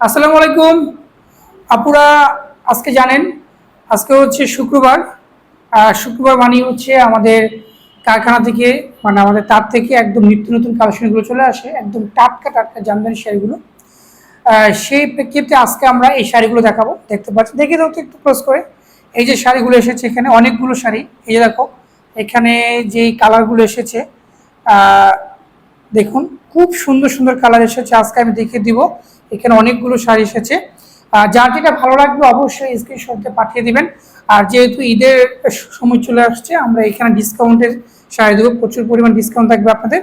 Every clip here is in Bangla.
আসসালামু আলাইকুম। আপুরা আজকে জানেন, আজকে হচ্ছে শুক্রবার। শুক্রবার মানে হচ্ছে আমাদের কারখানা থেকে মানে আমাদের তার থেকে একদম নিত্য নতুন কালেকশনগুলো চলে আসে, একদম টাটকা টাটকা জামদানি শাড়িগুলো। সেই প্রেক্ষিতে আজকে আমরা এই শাড়িগুলো দেখাবো। দেখতে পাচ্ছি দেখে দাও একটু ক্লোজ করে। এই যে শাড়িগুলো এসেছে এখানে, অনেকগুলো শাড়ি। এই যে দেখো, এখানে যেই কালারগুলো এসেছে দেখুন, খুব সুন্দর সুন্দর কালার এসেছে। আজকে আমি দেখিয়ে দিব এখানে অনেকগুলো শাড়ি এসেছে। আর যার যেটা ভালো লাগবে অবশ্যই স্ক্রিনশটে পাঠিয়ে দিবেন। আর যেহেতু ঈদের সময় চলে আসছে, আমরা এখানে ডিসকাউন্টের শাড়ি দেবো। প্রচুর পরিমাণ ডিসকাউন্ট থাকবে আপনাদের।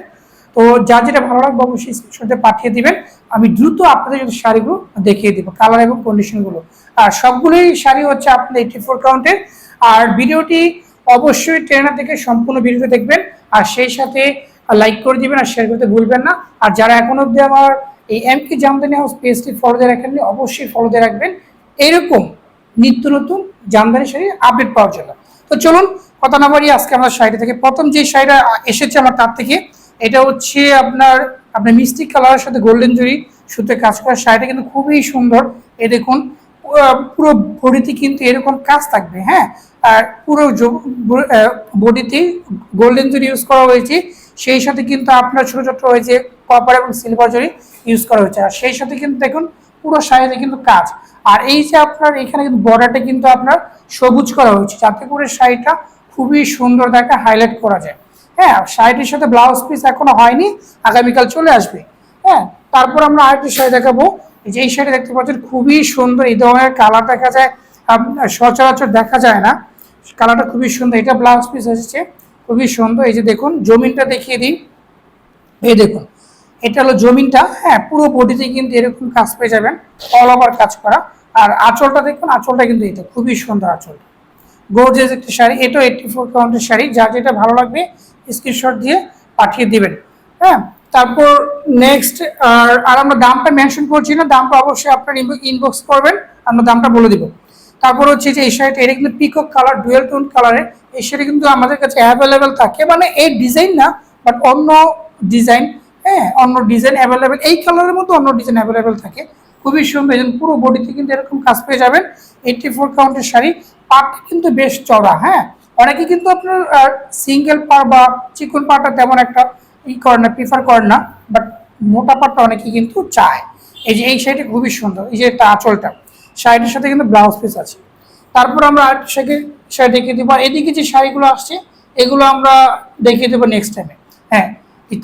তো যার যেটা ভালো লাগবে অবশ্যই স্ক্রিনশটে পাঠিয়ে দিবেন। আমি দ্রুত আপনাদের যদি শাড়িগুলো দেখিয়ে দিব কালার এবং কন্ডিশনগুলো আর সবগুলোই শাড়ি হচ্ছে আপনাদের এইটি ফোর কাউন্টের আর ভিডিওটি অবশ্যই ট্রেনার থেকে সম্পূর্ণ ভিডিওটা দেখবেন। আর সেই সাথে লাইক করে দিবেন আর শেয়ার করতে ভুলবেন না। আর যারা এখন অবধি আমার এই এম জামদানি হাউস পেজটি ফলো দিয়ে রাখেননি অবশ্যই ফলো দিয়ে রাখবেন। এরকম নিত্য নতুন জামদানি শাড়ি আপডেট পাওয়ার জন্য। তো চলুন, কথা না বাড়িয়ে আজকে আমরা শাড়িটা থেকে প্রথম যে শাড়িটা এসেছে আমার তার থেকে, এটা হচ্ছে আপনার আপনার মিষ্টি কালারের সাথে গোল্ডেন জুড়ি সুতে কাজ করা শাড়িটা কিন্তু খুবই সুন্দর। এ দেখুন, পুরো বডিতে কিন্তু এরকম কাজ থাকবে হ্যাঁ? আর পুরো বডিতে গোল্ডেন জুরি ইউজ করা হয়েছে। সেই সাথে কিন্তু আপনার ছোটো ছোটো হয়েছে কপার এবং সিলভার জরি ইউজ করা হয়েছে আর সেই সাথে কিন্তু দেখুন, পুরো শাড়িতে কিন্তু কাজ। আর এই যে আপনার এখানে কিন্তু বর্ডারটা কিন্তু আপনার সবুজ করা হয়েছে, যাতে করে শাড়িটা খুবই সুন্দর দেখা হাইলাইট করা যায়। হ্যাঁ শাড়িটির সাথে ব্লাউজ পিস এখনও হয়নি, আগামীকাল চলে আসবে। হ্যাঁ তারপর আমরা আরেকটি শাড়ি দেখাবো। যে এই শাড়ি দেখতে পাচ্ছেন, খুবই সুন্দর, এই ধরনের কালার দেখা যায় সচরাচর দেখা যায় না। কালারটা খুবই সুন্দর, এটা ব্লাউজ পিস এসেছে। খুবই সুন্দর। এই যে দেখুন, জমিনটা দেখিয়ে দিই। এই দেখুন, এটা হলো জমিনটা। হ্যাঁ পুরো বডিতে কিন্তু এরকম কাজ পেয়ে যাবেন অল ওভার কাজ করা। আর আঁচলটা দেখুন, আঁচলটা কিন্তু এটা খুবই সুন্দর আঁচলটা গোর্জেস একটি শাড়ি, এটাও এইটটি ফোর কাউন্টের শাড়ি, যা যেটা ভালো লাগবে স্ক্রিনশট দিয়ে পাঠিয়ে দিবেন। হ্যাঁ তারপর নেক্সট আর আমরা দামটা মেনশন করছি না, দামটা অবশ্যই আপনার ইনবক্স করবেন, আমরা দামটা বলে দিব। তারপর হচ্ছে যে এই শাড়িটা, এটা কিন্তু পিকক কালার ডুয়েল টোন কালারের এই শাড়ি কিন্তু আমাদের কাছে অ্যাভেলেবেল থাকে। মানে এই ডিজাইন না বাট অন্য ডিজাইন হ্যাঁ অন্য ডিজাইন অ্যাভেলেবেল এই কালারের মধ্যে অন্য ডিজাইন অ্যাভেলেবেল থাকে। খুবই সুন্দর পুরো বডিতে কিন্তু এরকম কাজ পেয়ে যাবেন। এইটটি ফোর কাউন্টের শাড়ি, পাটটা কিন্তু বেশ চড়া হ্যাঁ। অনেকে কিন্তু আপনার সিঙ্গেল পার বা চিকন পাটটা তেমন একটা ই করে না প্রিফার করেন না বাট মোটা পাটটা অনেকে কিন্তু চায়। এই যে, এই শাড়িটা খুবই সুন্দর, এই যে, এটা আঁচলটা। শাড়িটার সাথে কিন্তু ব্লাউজ পিস আছে। তারপর আমরা আরেকটা শাড়ি শাড়ি দেখিয়ে দেবো। আর এদিকে যে শাড়িগুলো আসছে, এগুলো আমরা দেখিয়ে দেবো নেক্সট টাইমে হ্যাঁ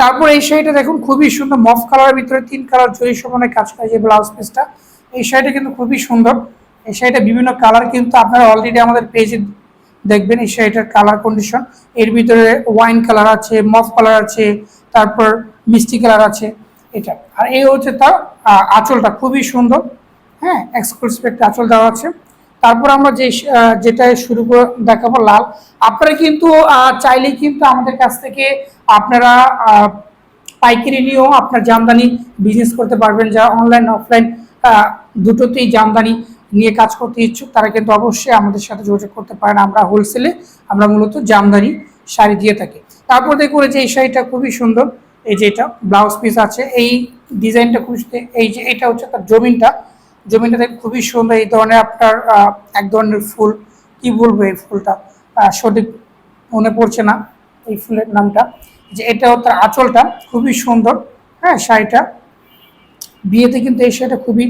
তারপর এই শাড়িটা দেখুন, খুবই সুন্দর মফ কালারের ভিতরে তিন কালার জরি সমানে কাজ করে যে ব্লাউজ পিসটা এই শাড়িটা কিন্তু খুবই সুন্দর। এই শাড়িটা বিভিন্ন কালার কিন্তু আপনারা অলরেডি আমাদের পেজে দেখবেন এই শাড়িটার কালার কন্ডিশন এর ভিতরে ওয়াইন কালার আছে মফ কালার আছে, তারপর মিষ্টি কালার আছে, এটা। আর এই হচ্ছে তার আঁচলটা। খুবই সুন্দর। হ্যাঁ এক্সক্লুসিভ একটা আঁচল দেওয়া আছে। তারপর আমরা যে যেটা শুরু করে দেখাবো লাল, আপনারা কিন্তু চাইলেই কিন্তু আমাদের কাছ থেকে আপনারা পাইকারি নিয়েও আপনার জামদানি বিজনেস করতে পারবেন, যারা অনলাইন অফলাইন দুটোতেই জামদানি নিয়ে কাজ করতে ইচ্ছুক, তারা কিন্তু অবশ্যই আমাদের সাথে যোগাযোগ করতে পারেন। আমরা হোলসেলে আমরা মূলত জামদানি শাড়ি দিয়ে থাকি। তারপর দেখুন যে, এই শাড়িটা খুবই সুন্দর, এই যে এটা ব্লাউজ পিস আছে, এই ডিজাইনটা সুন্দর। এই যে, এটা হচ্ছে তার জমিনটা। জমিনটা দেখে খুবই সুন্দর। এই ধরনের আপনার এক ধরনের ফুল, কি বলব এই ফুলটা? সঠিক মনে পড়ছে না এই ফুলের নামটা। যে এটাও তার আঁচলটা খুবই সুন্দর হ্যাঁ শাড়িটা। বিয়েতে কিন্তু এই শাড়িটা খুবই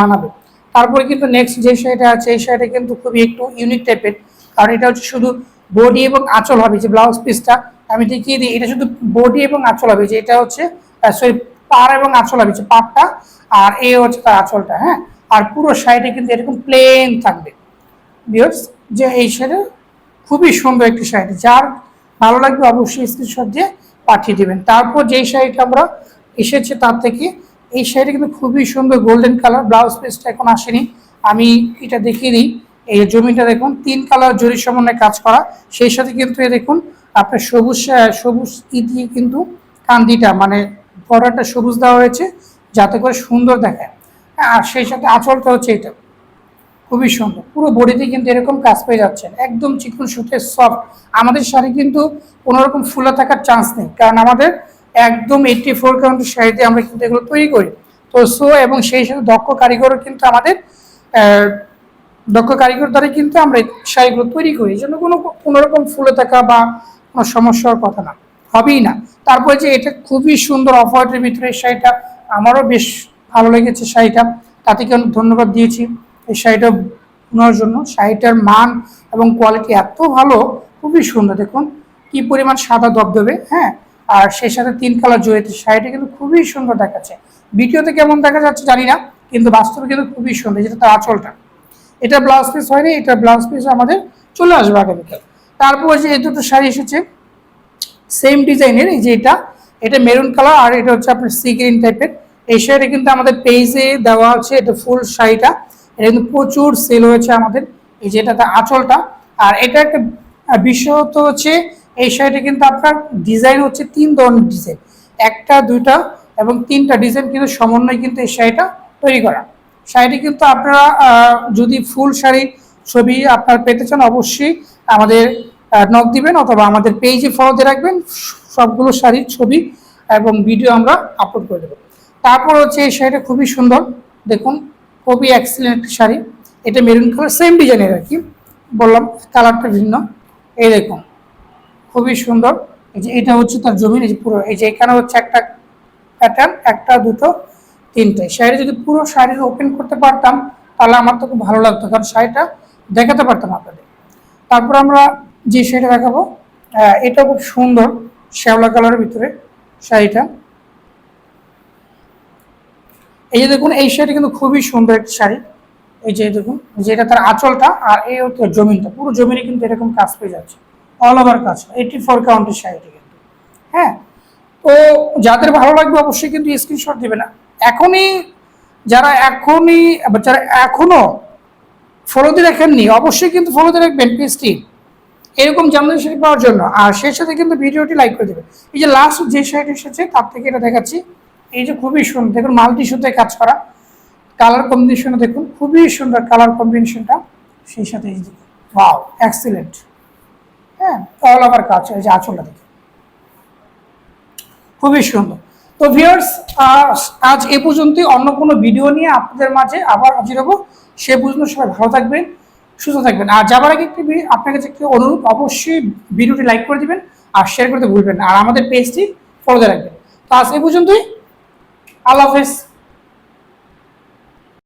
মানাবে। তারপরে কিন্তু নেক্সট যে শাড়িটা আছে, এই শাড়িটা কিন্তু খুবই একটু ইউনিক টাইপের কারণ এটা হচ্ছে শুধু বডি এবং আঁচল হবে, যে ব্লাউজ পিসটা আমি দেখিয়ে দিই, এটা শুধু বডি এবং আঁচল হবে, যে এটা হচ্ছে সরি পার এবং আঁচল যে পাটটা আর এ হচ্ছে তার আঁচলটা হ্যাঁ? আর পুরো শাড়িটা কিন্তু এরকম প্লেন থাকবে। বিয়ার্স যে এই শাড়ি খুবই সুন্দর একটি শাড়ি যার ভালো লাগবে অবশ্যই স্ক্রিনশট দিয়ে পাঠিয়ে দেবেন। তারপর যেই শাড়িটা আমরা এসেছে তার থেকে, এই শাড়িটা কিন্তু খুবই সুন্দর গোল্ডেন কালার ব্লাউজ পিসটা এখন আসেনি। আমি এটা দেখিয়ে দিই, এই জমিটা দেখুন, তিন কালার জরি সমন্বয়ে কাজ করা। সেই সাথে কিন্তু এ দেখুন, আপনার সবুজ সবুজ ই দিয়ে কিন্তু কান্দিটা মানে বর্ডারটা সবুজ দেওয়া হয়েছে, যাতে করে সুন্দর দেখায় আর সেই সাথে আঁচলটা হচ্ছে এটা। খুবই সুন্দর। পুরো বডিতে কিন্তু এরকম কাজ পেয়ে যাচ্ছেন। একদম চিকন সুতের সফট আমাদের শাড়ি কিন্তু কোনোরকম ফুলে থাকার চান্স নেই। কারণ আমাদের একদম এইটটি ফোর কাউন্টের শাড়িতে আমরা কিন্তু এগুলো তৈরি করি। তো সো এবং সেই সাথে দক্ষ কারিগরও কিন্তু আমাদের দক্ষ কারিগর দ্বারা কিন্তু আমরা শাড়িগুলো তৈরি করি। এই জন্য কোনো কোনোরকম ফুলে থাকা বা কোনো সমস্যার কথা না। হবেই না। তারপরে যে এটা খুবই সুন্দর অফ হোয়াইটের ভিতরে শাড়িটা, আমারও বেশ ভালো লেগেছে শাড়িটা। তাদেরকে অনেক ধন্যবাদ দিয়েছি এই শাড়িটা নেওয়ার জন্য। শাড়িটার মান এবং কোয়ালিটি এত ভালো, খুবই সুন্দর। দেখুন, কি পরিমাণ সাদা দবদবে হ্যাঁ? আর সেই সাথে তিন কালার জড়িত শাড়িটা কিন্তু খুবই সুন্দর দেখাচ্ছে। ভিডিওতে কেমন দেখা যাচ্ছে জানি না, কিন্তু বাস্তবে কিন্তু খুবই সুন্দর, যেটা তার আঁচলটা। এটা ব্লাউজ পিস হয়নি, এটা ব্লাউজ পিস আমাদের চলে আসবে আগামীকাল। তারপর যে এই দুটো শাড়ি এসেছে সেম ডিজাইনের এই যে এটা এটা মেরুন কালার আর এটা হচ্ছে আপনার সি গ্রিন টাইপের এই শাড়িটা কিন্তু আমাদের পেজে দেওয়া আছে, এটা ফুল শাড়িটা। এটা কিন্তু প্রচুর সেল হয়েছে আমাদের, এই যে এটাতে আঁচলটা। আর এটা একটা বিশেষত হচ্ছে এই শাড়িটা কিন্তু আপনার ডিজাইন হচ্ছে তিন ধরনের ডিজাইন একটা, দুইটা এবং তিনটা ডিজাইন কিন্তু সমন্বয় কিন্তু এই শাড়িটা তৈরি করা। শাড়িটি কিন্তু আপনারা যদি ফুল শাড়ি ছবি আপনারা পেতে চান, অবশ্যই আমাদের নক দিবেন অথবা আমাদের পেজে ফলো দিয়ে রাখবেন, সবগুলো শাড়ির ছবি এবং ভিডিও আমরা আপলোড করে দেবো। তারপর হচ্ছে এই শাড়িটা খুবই সুন্দর, দেখুন, খুবই এক্সিলেন্ট শাড়ি। এটা মেরুন কালার সেম ডিজাইনের আর কি, বললাম কালারটা ভিন্ন। এই দেখুন, খুবই সুন্দর। এই যে এটা হচ্ছে তার জমিন, এই যে পুরো, এই যে এখানে হচ্ছে একটা প্যাটার্ন একটা, দুটো, তিনটে। শাড়ি যদি পুরো শাড়ি ওপেন করতে পারতাম, তাহলে আমার তো খুব ভালো লাগতো, কারণ শাড়িটা দেখাতে পারতাম আপনাদের। তারপর আমরা যে শাড়িটা দেখাবো। এটা খুব সুন্দর শ্যাওলা কালারের ভিতরে শাড়িটা। এই যে দেখুন, এই শাড়ি কিন্তু খুবই সুন্দর একটি শাড়ি। এই যে দেখুন যেটা তার আঁচলটা আর এই হচ্ছে জমিনটা। পুরো জমিনে কিন্তু এরকম কাজ পেয়ে যাচ্ছে। অল ওভার কাজ। এইটি ফোর কাউন্টের শাড়িটি কিন্তু। হ্যাঁ? তো যাদের ভালো লাগবে অবশ্যই কিন্তু স্ক্রিনশট দেবে না। এখনই যারা এখনই যারা এখনও ফলো দিয়ে রাখেননি অবশ্যই কিন্তু ফলো দিয়ে রাখবেন পেজটি এরকম জামদানি শাড়ি পাওয়ার জন্য। আর সেই সাথে কিন্তু ভিডিওটি লাইক করে দেবে। এই যে লাস্ট যে শাড়িটি এসেছে, তার থেকে এটা দেখাচ্ছি। এই যে খুবই সুন্দর দেখুন মাল্টি সুতোয় কাজ করা। কালার কম্বিনেশন দেখুন, খুবই সুন্দর কালার কম্বিনেশনটা সেই সাথে এই ওয়াও এক্সিলেন্ট হ্যাঁ অল ওভার কাজ, এই যে আঁচলটা দেখুন। খুবই সুন্দর। তো ভিউয়ার্স আজ এ পর্যন্তই। অন্য কোনো ভিডিও নিয়ে আপনাদের মাঝে আবার হাজির হব। সে পর্যন্ত সবাই ভালো থাকবেন। সুস্থ থাকবেন। আর যাবার আগে একটি আপনার কাছে একটি অনুরোধ, অবশ্যই ভিডিওটি লাইক করে দিবেন আর শেয়ার করতে ভুলবেন না। আর আমাদের পেজটি ফলোতে রাখবেন। তো আজ এ পর্যন্তই। আল্লাহ হাফেজ।